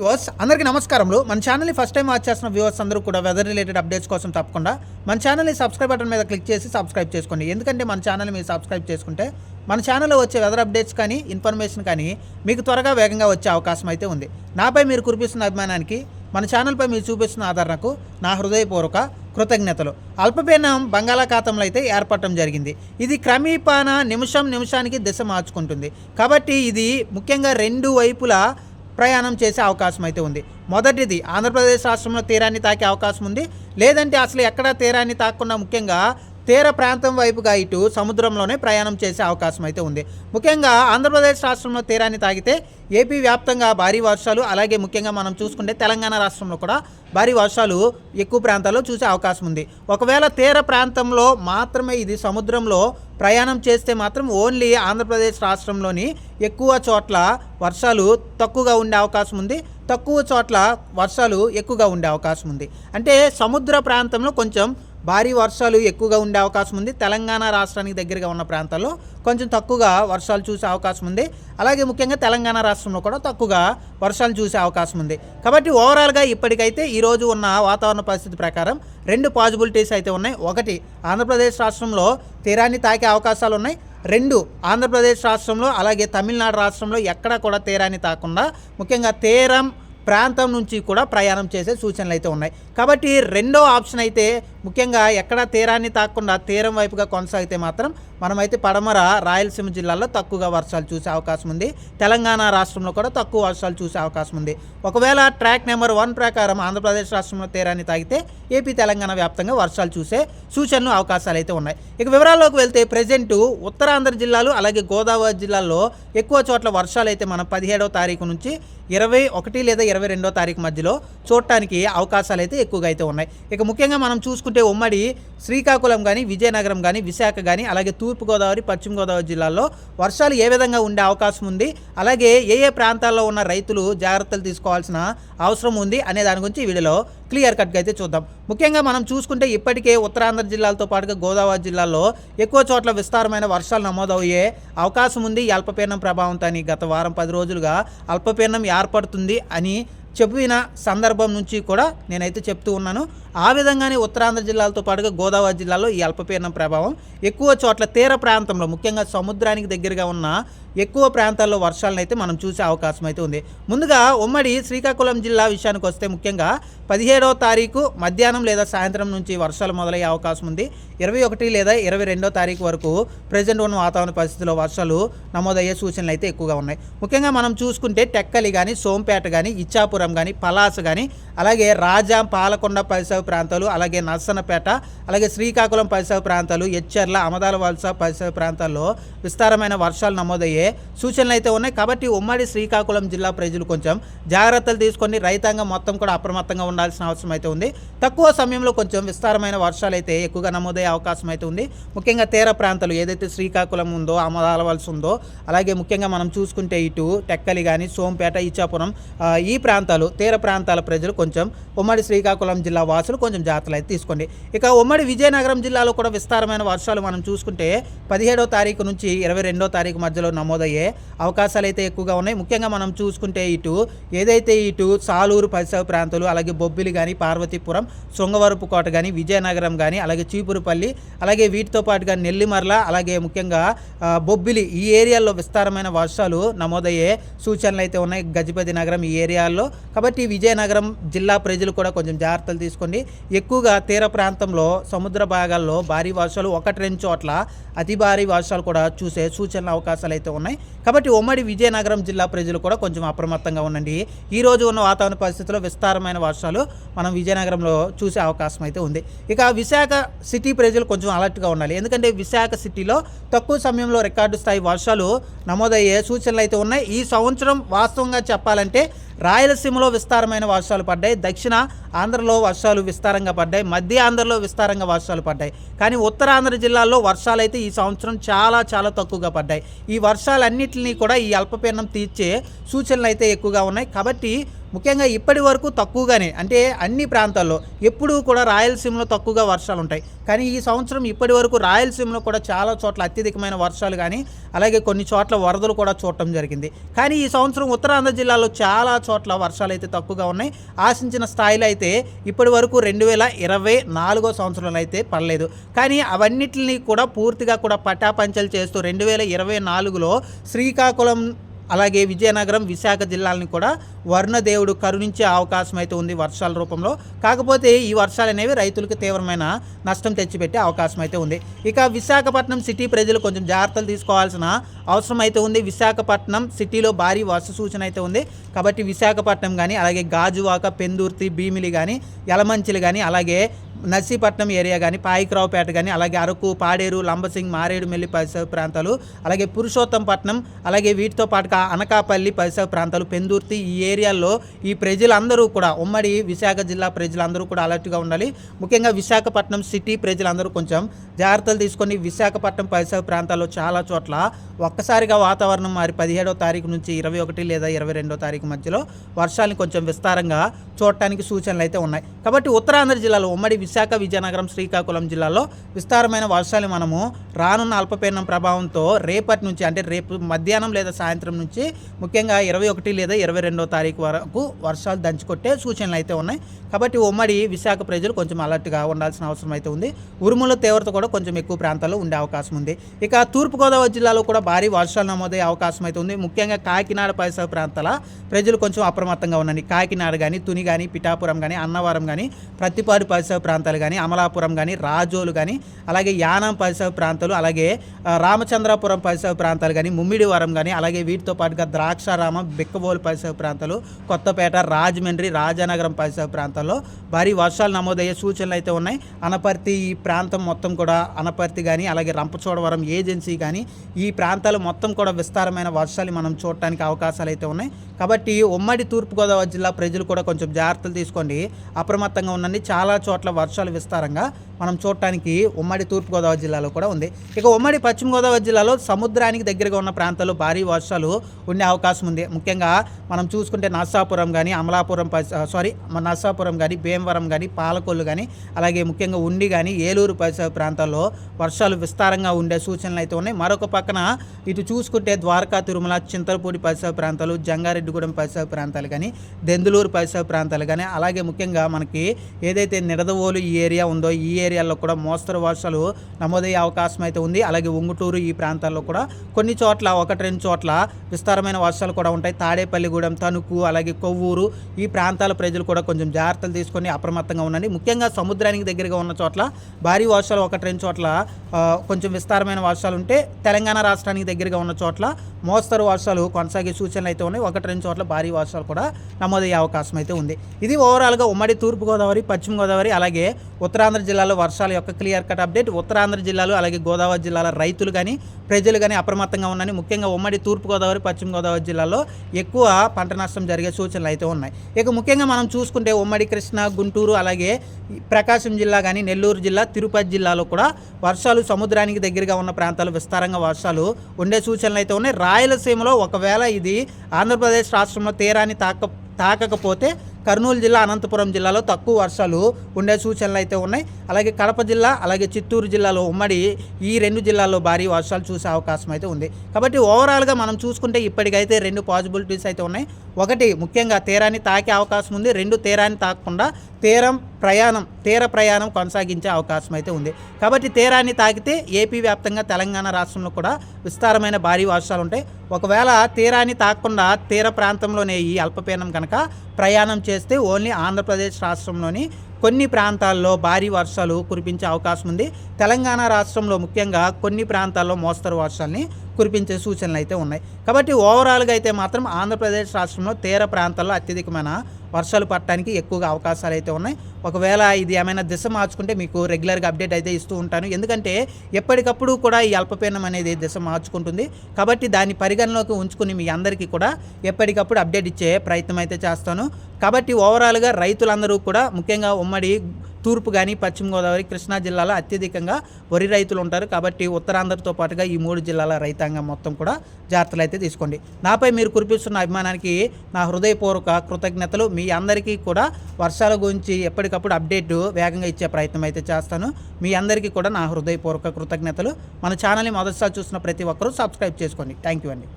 Viewers అందరికీ నమస్కారములు. మన ఛానల్ని ఫస్ట్ టైం వాచ్ చేసిన వ్యూవర్స్ అందరూ కూడా వెదర్ రిలేటెడ్ అప్డేట్స్ కోసం తప్పకుండా మన ఛానల్ని సబ్స్క్రైబ్ బటన్ మీద క్లిక్ చేసి సబ్స్క్రైబ్ చేసుకోండి. ఎందుకంటే మన ఛానల్ మీరు సబ్స్క్రైబ్ చేసుకుంటే మన ఛానల్లో వచ్చే వెదర్ అప్డేట్స్ కానీ ఇన్ఫర్మేషన్ కానీ మీకు త్వరగా వేగంగా వచ్చే అవకాశం అయితే ఉంది. నాపై మీరు కురిపిస్తున్న అభిమానానికి మన ఛానల్పై మీరు చూపిస్తున్న ఆదరణకు నా హృదయపూర్వక కృతజ్ఞతలు. అల్పపీడనం బంగాళాఖాతంలో అయితే ఏర్పడటం జరిగింది. ఇది క్రమీపాన నిమిషం నిమిషానికి దిశ మార్చుకుంటుంది. కాబట్టి ఇది ముఖ్యంగా రెండు వైపులా ప్రయాణం చేసే అవకాశం అయితే ఉంది. మొదటిది ఆంధ్రప్రదేశ్ రాష్ట్రంలో తీరాన్ని తాకే అవకాశం ఉంది. లేదంటే అసలు ఎక్కడా తీరాన్ని తాకుండా ముఖ్యంగా తీర ప్రాంతం వైపుగా ఇటు సముద్రంలోనే ప్రయాణం చేసే అవకాశం అయితే ఉంది. ముఖ్యంగా ఆంధ్రప్రదేశ్ రాష్ట్రంలో తీరాన్ని తాగితే ఏపీ వ్యాప్తంగా భారీ వర్షాలు అలాగే ముఖ్యంగా మనం చూసుకుంటే తెలంగాణ రాష్ట్రంలో కూడా భారీ వర్షాలు ఎక్కువ ప్రాంతాల్లో చూసే అవకాశం ఉంది. ఒకవేళ తీర ప్రాంతంలో మాత్రమే ఇది సముద్రంలో ప్రయాణం చేస్తే మాత్రం ఓన్లీ ఆంధ్రప్రదేశ్ రాష్ట్రంలోని ఎక్కువ చోట్ల వర్షాలు తక్కువగా ఉండే అవకాశం ఉంది. తక్కువ చోట్ల వర్షాలు ఎక్కువగా ఉండే అవకాశం ఉంది. అంటే సముద్ర ప్రాంతంలో కొంచెం భారీ వర్షాలు ఎక్కువగా ఉండే అవకాశం ఉంది. తెలంగాణ రాష్ట్రానికి దగ్గరగా ఉన్న ప్రాంతాల్లో కొంచెం తక్కువగా వర్షాలు చూసే అవకాశం ఉంది. అలాగే ముఖ్యంగా తెలంగాణ రాష్ట్రంలో కూడా తక్కువగా వర్షాలు చూసే అవకాశం ఉంది. కాబట్టి ఓవరాల్గా ఇప్పటికైతే ఈరోజు ఉన్న వాతావరణ పరిస్థితి ప్రకారం రెండు పాజిబిలిటీస్ అయితే ఉన్నాయి. ఒకటి ఆంధ్రప్రదేశ్ రాష్ట్రంలో తీరాన్ని తాకే అవకాశాలు ఉన్నాయి. రెండు ఆంధ్రప్రదేశ్ రాష్ట్రంలో అలాగే తమిళనాడు రాష్ట్రంలో ఎక్కడ కూడా తీరాన్ని తాకుండా ముఖ్యంగా తీరం ప్రాంతం నుంచి కూడా ప్రయాణం చేసే సూచనలు అయితే ఉన్నాయి. కాబట్టి రెండో ఆప్షన్ అయితే ముఖ్యంగా ఎక్కడ తీరాన్ని తాకుండా తీరం వైపుగా కొనసాగితే మాత్రం మనమైతే పడమర రాయలసీమ జిల్లాలో తక్కువగా వర్షాలు చూసే అవకాశం ఉంది. తెలంగాణ రాష్ట్రంలో కూడా తక్కువ వర్షాలు చూసే అవకాశం ఉంది. ఒకవేళ ట్రాక్ నెంబర్ వన్ ప్రకారం ఆంధ్రప్రదేశ్ రాష్ట్రంలో తీరాన్ని తాగితే ఏపీ తెలంగాణ వ్యాప్తంగా వర్షాలు చూసే సూచనలు అవకాశాలు అయితే ఉన్నాయి. ఇక వివరాల్లోకి వెళ్తే ప్రజెంట్ ఉత్తరాంధ్ర జిల్లాలు అలాగే గోదావరి జిల్లాల్లో ఎక్కువ చోట్ల వర్షాలు అయితే మనం పదిహేడవ తారీఖు నుంచి ఇరవై ఒకటి లేదా ఇరవై రెండో తారీఖు మధ్యలో చూడటానికి అవకాశాలు అయితే ఎక్కువగా అయితే ఉన్నాయి. ఇక ముఖ్యంగా మనం చూసుకుంటే ఉమ్మడి శ్రీకాకుళం కానీ విజయనగరం కానీ విశాఖ కానీ అలాగే తూర్పుగోదావరి పశ్చిమ గోదావరి జిల్లాల్లో వర్షాలు ఏ విధంగా ఉండే అవకాశం ఉంది? అలాగే ఏ ఏ ప్రాంతాల్లో ఉన్న రైతులు జాగ్రత్తలు తీసుకోవాల్సిన అవసరం ఉంది అనే దాని గురించి ఈ వీడియోలో క్లియర్ కట్గా అయితే చూద్దాం. ముఖ్యంగా మనం చూసుకుంటే ఇప్పటికే ఉత్తరాంధ్ర జిల్లాలతో పాటుగా గోదావరి జిల్లాలో ఎక్కువ చోట్ల విస్తారమైన వర్షాలు నమోదయ్యే అవకాశం ఉంది. ఈ అల్పపీడనం ప్రభావంతో అని గత వారం పది రోజులుగా అల్పపీడనం ఏర్పడుతుంది అని చెప్పిన సందర్భం నుంచి కూడా నేనైతే చెప్తూ ఉన్నాను. ఆ విధంగానే ఉత్తరాంధ్ర జిల్లాలతో పాటుగా గోదావరి జిల్లాలో ఈ అల్పపీడనం ప్రభావం ఎక్కువ చోట్ల తీర ప్రాంతంలో ముఖ్యంగా సముద్రానికి దగ్గరగా ఉన్న ఎక్కువ ప్రాంతాల్లో వర్షాలను అయితే మనం చూసే అవకాశం అయితే ఉంది. ముందుగా ఉమ్మడి శ్రీకాకుళం జిల్లా విషయానికి వస్తే ముఖ్యంగా పదిహేడవ తారీఖు మధ్యాహ్నం లేదా సాయంత్రం నుంచి వర్షాలు మొదలయ్యే అవకాశం ఉంది. ఇరవై ఒకటి లేదా ఇరవై రెండో తారీఖు వరకు ప్రజెంట్ ఉన్న వాతావరణ పరిస్థితిలో వర్షాలు నమోదయ్యే సూచనలు అయితే ఎక్కువగా ఉన్నాయి. ముఖ్యంగా మనం చూసుకుంటే టెక్కలి కానీ సోంపేట కానీ ఇచ్చాపురం కానీ పలాస కానీ అలాగే రాజాం పాలకొండ పరిసర ప్రాంతాలు అలాగే నర్సనపేట అలాగే శ్రీకాకుళం పరిసర ప్రాంతాలు ఎచ్చెర్ల అమదాల వలస పరిసర ప్రాంతాల్లో విస్తారమైన వర్షాలు నమోదయ్యే సూచనలు అయితే ఉన్నాయి. కాబట్టి ఉమ్మడి శ్రీకాకుళం జిల్లా ప్రజలు కొంచెం జాగ్రత్తలు తీసుకొని రైతాంగం మొత్తం కూడా అప్రమత్తంగా ఉండాల్సిన అవసరం అయితే ఉంది. తక్కువ సమయంలో కొంచెం విస్తారమైన వర్షాలు అయితే ఎక్కువగా నమోదయ్యే అవకాశం అయితే ఉంది. ముఖ్యంగా తీర ప్రాంతాలు ఏదైతే శ్రీకాకుళం ఉందో అమదాల వలస ఉందో అలాగే ముఖ్యంగా మనం చూసుకుంటే ఇటు టెక్కలి కానీ సోంపేట ఇచ్చాపురం ఈ ప్రాంతాలు తీర ప్రాంతాల ప్రజలు కొంచెం ఉమ్మడి శ్రీకాకుళం జిల్లా వాసులు కొంచెం జాగ్రత్తలు అయితే తీసుకోండి. ఇక ఉమ్మడి విజయనగరం జిల్లాలో కూడా విస్తారమైన వర్షాలు మనం చూసుకుంటే పదిహేడో తారీఖు నుంచి ఇరవై రెండో తారీఖు మధ్యలో నమోదయ్యే అవకాశాలు అయితే ఎక్కువగా ఉన్నాయి. ముఖ్యంగా మనం చూసుకుంటే ఇటు ఏదైతే ఇటు సాలూరు పరిసర ప్రాంతాలు అలాగే బొబ్బిలి కానీ పార్వతీపురం శృంగవరపు కోట కానీ విజయనగరం కానీ అలాగే చీపురుపల్లి అలాగే వీటితో పాటుగా నెల్లిమర్ల అలాగే ముఖ్యంగా బొబ్బిలి ఈ ఏరియాల్లో విస్తారమైన వర్షాలు నమోదయ్యే సూచనలు అయితే ఉన్నాయి గజపతి నగరం ఈ ఏరియాల్లో. కాబట్టి విజయనగరం జిల్లా ప్రజలు కూడా కొంచెం జాగ్రత్తలు తీసుకోండి. ఎక్కువగా తీర ప్రాంతంలో సముద్ర భాగాల్లో భారీ వర్షాలు ఒకటి రెండు చోట్ల అతి భారీ వర్షాలు కూడా చూసే సూచనల అవకాశాలు అయితే ఉన్నాయి. కాబట్టి ఉమ్మడి విజయనగరం జిల్లా ప్రజలు కూడా కొంచెం అప్రమత్తంగా ఉండండి. ఈ రోజు ఉన్న వాతావరణ పరిస్థితుల్లో విస్తారమైన వర్షాలు మనం విజయనగరంలో చూసే అవకాశం అయితే ఉంది. ఇక విశాఖ సిటీ ప్రజలు కొంచెం అలర్ట్గా ఉండాలి. ఎందుకంటే విశాఖ సిటీలో తక్కువ సమయంలో రికార్డు స్థాయి వర్షాలు నమోదయ్యే సూచనలు అయితే ఉన్నాయి. ఈ సంవత్సరం వాస్తవంగా చెప్పాలంటే రాయలసీమలో విస్తారమైన వర్షాలు పడ్డాయి. దక్షిణ ఆంధ్రలో వర్షాలు విస్తారంగా పడ్డాయి. మధ్య ఆంధ్రలో విస్తారంగా వర్షాలు పడ్డాయి. కానీ ఉత్తరాంధ్ర జిల్లాల్లో వర్షాలు అయితే ఈ సంవత్సరం చాలా చాలా తక్కువగా పడ్డాయి. ఈ వర్షాలన్నింటినీ కూడా ఈ అల్పపీడనం తీర్చే సూచనలు అయితే ఎక్కువగా ఉన్నాయి. కాబట్టి ముఖ్యంగా ఇప్పటి వరకు తక్కువగానే అంటే అన్ని ప్రాంతాల్లో ఎప్పుడూ కూడా రాయలసీమలో తక్కువగా వర్షాలు ఉంటాయి. కానీ ఈ సంవత్సరం ఇప్పటి వరకు రాయలసీమలో కూడా చాలా చోట్ల అత్యధికమైన వర్షాలు కానీ అలాగే కొన్ని చోట్ల వరదలు కూడా చూడటం జరిగింది. కానీ ఈ సంవత్సరం ఉత్తరాంధ్ర జిల్లాలో చాలా చోట్ల వర్షాలు అయితే తక్కువగా ఉన్నాయి. ఆశించిన స్థాయిలో అయితే ఇప్పటి వరకు రెండు వేల ఇరవై నాలుగో సంవత్సరంలో అయితే పడలేదు. కానీ అవన్నిటిని కూడా పూర్తిగా కూడా పటాపంచలు చేస్తూ రెండు వేల ఇరవై నాలుగులో శ్రీకాకుళం అలాగే విజయనగరం విశాఖ జిల్లాలని కూడా వర్ణదేవుడు కరుణించే అవకాశం అయితే ఉంది వర్షాల రూపంలో. కాకపోతే ఈ వర్షాలు అనేవి రైతులకు తీవ్రమైన నష్టం తెచ్చిపెట్టే అవకాశం అయితే ఉంది. ఇక విశాఖపట్నం సిటీ ప్రజలు కొంచెం జాగ్రత్తలు తీసుకోవాల్సిన అవసరం అయితే ఉంది. విశాఖపట్నం సిటీలో భారీ వర్ష సూచన అయితే ఉంది. కాబట్టి విశాఖపట్నం కానీ అలాగే గాజువాక పెందుర్తి భీమిలి కానీ యలమంచిలు కానీ అలాగే నర్సీపట్నం ఏరియా కానీ పాయిక్రావుపేట కానీ అలాగే అరకు పాడేరు లంబసింగ్ మారేడుమిల్లి పరిసర ప్రాంతాలు అలాగే పురుషోత్తంపట్నం అలాగే వీటితో పాటుగా అనకాపల్లి పరిసర ప్రాంతాలు పెందుర్తి ఈ ఏరియాల్లో ఈ ప్రజలందరూ కూడా ఉమ్మడి విశాఖ జిల్లా ప్రజలందరూ కూడా అలర్ట్గా ఉండాలి. ముఖ్యంగా విశాఖపట్నం సిటీ ప్రజలందరూ కొంచెం జాగ్రత్తలు తీసుకొని విశాఖపట్నం పరిసర ప్రాంతాల్లో చాలా చోట్ల ఒక్కసారిగా వాతావరణం మారి పదిహేడో తారీఖు నుంచి ఇరవై ఒకటి లేదా ఇరవై రెండో తారీఖు మధ్యలో వర్షాలను కొంచెం విస్తారంగా చూడటానికి సూచనలు అయితే ఉన్నాయి. కాబట్టి ఉత్తరాంధ్ర జిల్లాలో ఉమ్మడి విశాఖ విశాఖ విజయనగరం శ్రీకాకుళం జిల్లాలో విస్తారమైన వర్షాలు మనము రానున్న అల్పపీడనం ప్రభావంతో రేపటి నుంచి అంటే రేపు మధ్యాహ్నం లేదా సాయంత్రం నుంచి ముఖ్యంగా ఇరవై ఒకటి లేదా ఇరవై రెండో తారీఖు వరకు వర్షాలు దంచుకొట్టే సూచనలు అయితే ఉన్నాయి. కాబట్టి ఉమ్మడి విశాఖ ప్రజలు కొంచెం అలర్ట్గా ఉండాల్సిన అవసరం అయితే ఉంది. ఉరుముల తీవ్రత కూడా కొంచెం ఎక్కువ ప్రాంతాల్లో ఉండే అవకాశం ఉంది. ఇక తూర్పుగోదావరి జిల్లాలో కూడా భారీ వర్షాలు నమోదయ్యే అవకాశం అయితే ఉంది. ముఖ్యంగా కాకినాడ పరిసర ప్రాంతాల ప్రజలు కొంచెం అప్రమత్తంగా ఉండండి. కాకినాడ కానీ తుని కానీ పిఠాపురం కానీ అన్నవరం కానీ ప్రతిపాడు పరిసర ప్రాంతాలు ప్రాంతాలు కానీ అమలాపురం కానీ రాజోలు కానీ అలాగే యానం పరిసర ప్రాంతాలు అలాగే రామచంద్రాపురం పరిసర ప్రాంతాలు కానీ ముమ్మిడివరం కానీ అలాగే వీటితో పాటుగా ద్రాక్షారామం బిక్కబోలు పరిసర ప్రాంతాలు కొత్తపేట రాజమండ్రి రాజానగరం పరిసర ప్రాంతాల్లో భారీ వర్షాలు నమోదయ్యే సూచనలు అయితే ఉన్నాయి. అనపర్తి ఈ ప్రాంతం మొత్తం కూడా అనపర్తి కానీ అలాగే రంపచోడవరం ఏజెన్సీ కానీ ఈ ప్రాంతాలు మొత్తం కూడా విస్తారమైన వర్షాలు మనం చూడటానికి అవకాశాలు అయితే ఉన్నాయి. కాబట్టి ఉమ్మడి తూర్పుగోదావరి జిల్లా ప్రజలు కూడా కొంచెం జాగ్రత్తలు తీసుకోండి. అప్రమత్తంగా ఉండండి. చాలా చోట్ల వర్షాలు విస్తారంగా మనం చూడటానికి ఉమ్మడి తూర్పుగోదావరి జిల్లాలో కూడా ఉంది. ఇక ఉమ్మడి పశ్చిమ గోదావరి జిల్లాలో సముద్రానికి దగ్గరగా ఉన్న ప్రాంతాల్లో భారీ వర్షాలు ఉండే అవకాశం ఉంది. ముఖ్యంగా మనం చూసుకుంటే నర్సాపురం కానీ అమలాపురం సారీ నర్సాపురం కానీ భీమవరం కానీ పాలకొల్లు కానీ అలాగే ముఖ్యంగా ఉండి కానీ ఏలూరు పరిసర ప్రాంతాల్లో వర్షాలు విస్తారంగా ఉండే సూచనలు అయితే ఉన్నాయి. మరొక పక్కన ఇటు చూసుకుంటే ద్వారకా తిరుమల చింతలపూడి పరిసర ప్రాంతాలు జంగారెడ్డిగూడెం పరిసర ప్రాంతాలు కానీ దెందులూరు పరిసర ప్రాంతాలు కానీ అలాగే ముఖ్యంగా మనకి ఏదైతే నిడదవోలు ఈ ఏరియా ఉందో ఈ ఏరియాలో కూడా మోస్తరు వర్షాలు నమోదయ్యే అవకాశం అయితే ఉంది. అలాగే ఉంగుటూరు ఈ ప్రాంతాల్లో కూడా కొన్ని చోట్ల ఒకటి రెండు చోట్ల విస్తారమైన వర్షాలు కూడా ఉంటాయి. తాడేపల్లిగూడెం తణుకు అలాగే కొవ్వూరు ఈ ప్రాంతాల ప్రజలు కూడా కొంచెం జాగ్రత్తలు తీసుకొని అప్రమత్తంగా ఉండండి. ముఖ్యంగా సముద్రానికి దగ్గరగా ఉన్న చోట్ల భారీ వర్షాలు ఒకటి రెండు చోట్ల కొంచెం విస్తారమైన వర్షాలు ఉంటే తెలంగాణ రాష్ట్రానికి దగ్గరగా ఉన్న చోట్ల మోస్తరు వర్షాలు కొనసాగే సూచనలు అయితే ఉన్నాయి. ఒకటి రెండు చోట్ల భారీ వర్షాలు కూడా నమోదయ్యే అవకాశం అయితే ఉంది. ఇది ఓవరాల్గా ఉమ్మడి తూర్పుగోదావరి పశ్చిమ గోదావరి అలాగే ఉత్తరాంధ్ర జిల్లాలో వర్షాల యొక్క క్లియర్ కట్ అప్డేట్ ఉత్తరాంధ్ర జిల్లాలో అలాగే గోదావరి జిల్లాల రైతులు కానీ ప్రజలు కానీ అప్రమత్తంగా ఉన్నాయని ముఖ్యంగా ఉమ్మడి తూర్పుగోదావరి పశ్చిమ గోదావరి జిల్లాలో ఎక్కువ పంట నష్టం జరిగే సూచనలు అయితే ఉన్నాయి. ఇక ముఖ్యంగా మనం చూసుకుంటే ఉమ్మడి కృష్ణ గుంటూరు అలాగే ప్రకాశం జిల్లా కానీ నెల్లూరు జిల్లా తిరుపతి జిల్లాలో కూడా వర్షాలు సముద్రానికి దగ్గరగా ఉన్న ప్రాంతాలు విస్తారంగా వర్షాలు ఉండే సూచనలు అయితే ఉన్నాయి. రాయలసీమలో ఒకవేళ ఇది ఆంధ్రప్రదేశ్ రాష్ట్రంలో తీరాన్ని తాక తాకకపోతే కర్నూలు జిల్లా అనంతపురం జిల్లాలో తక్కువ వర్షాలు ఉండే సూచనలు అయితే ఉన్నాయి. అలాగే కడప జిల్లా అలాగే చిత్తూరు జిల్లాలో ఉమ్మడి ఈ రెండు జిల్లాల్లో భారీ వర్షాలు చూసే అవకాశం అయితే ఉంది. కాబట్టి ఓవరాల్గా మనం చూసుకుంటే ఇప్పటికైతే రెండు పాసిబిలిటీస్ అయితే ఉన్నాయి. ఒకటి ముఖ్యంగా తీరాన్ని తాకే అవకాశం ఉంది. రెండు తీరాన్ని తాకకుండా తీరం ప్రయాణం తీర ప్రయాణం కొనసాగించే అవకాశం అయితే ఉంది. కాబట్టి తీరాన్ని తాకితే ఏపీ వ్యాప్తంగా తెలంగాణ రాష్ట్రంలో కూడా విస్తారమైన భారీ వర్షాలు ఉంటాయి. ఒకవేళ తీరాన్ని తాకకుండా తీర ప్రాంతంలోనే ఈ అల్పపీడనం కనుక ప్రయాణం చేస్తే ఓన్లీ ఆంధ్రప్రదేశ్ రాష్ట్రంలోని కొన్ని ప్రాంతాల్లో భారీ వర్షాలు కురిపించే అవకాశం ఉంది. తెలంగాణ రాష్ట్రంలో ముఖ్యంగా కొన్ని ప్రాంతాల్లో మోస్తరు వర్షాలని కురిపించే సూచనలు అయితే ఉన్నాయి. కాబట్టి ఓవరాల్గా అయితే మాత్రం ఆంధ్రప్రదేశ్ రాష్ట్రంలో తీర ప్రాంతాల్లో అత్యధికమైన వర్షాలు పడటానికి ఎక్కువగా అవకాశాలు అయితే ఉన్నాయి. ఒకవేళ ఇది ఏమైనా దిశ మార్చుకుంటే మీకు రెగ్యులర్గా అప్డేట్ అయితే ఇస్తూ ఉంటాను. ఎందుకంటే ఎప్పటికప్పుడు కూడా ఈ అల్పపీడనం అనేది దిశ మార్చుకుంటుంది. కాబట్టి దాన్ని పరిగణలోకి ఉంచుకుని మీ అందరికీ కూడా ఎప్పటికప్పుడు అప్డేట్ ఇచ్చే ప్రయత్నం అయితే చేస్తాను. కాబట్టి ఓవరాల్గా రైతులందరూ కూడా ముఖ్యంగా ఉమ్మడి తూర్పు కానీ పశ్చిమ గోదావరి కృష్ణా జిల్లాలో అత్యధికంగా వరి రైతులు ఉంటారు. కాబట్టి ఉత్తరాంధ్రతో పాటుగా ఈ మూడు జిల్లాల రైతాంగం మొత్తం కూడా జాగ్రత్తలు అయితే తీసుకోండి. నాపై మీరు కురిపిస్తున్న అభిమానానికి నా హృదయపూర్వక కృతజ్ఞతలు. మీ అందరికీ కూడా వర్షాల గురించి ఎప్పటికప్పుడు అప్డేట్ వేగంగా ఇచ్చే ప్రయత్నం అయితే చేస్తాను. మీ అందరికీ కూడా నా హృదయపూర్వక కృతజ్ఞతలు. మన ఛానల్ని మొదటిసారి చూసిన ప్రతి ఒక్కరూ సబ్స్క్రైబ్ చేసుకోండి. థ్యాంక్ యూ అండి.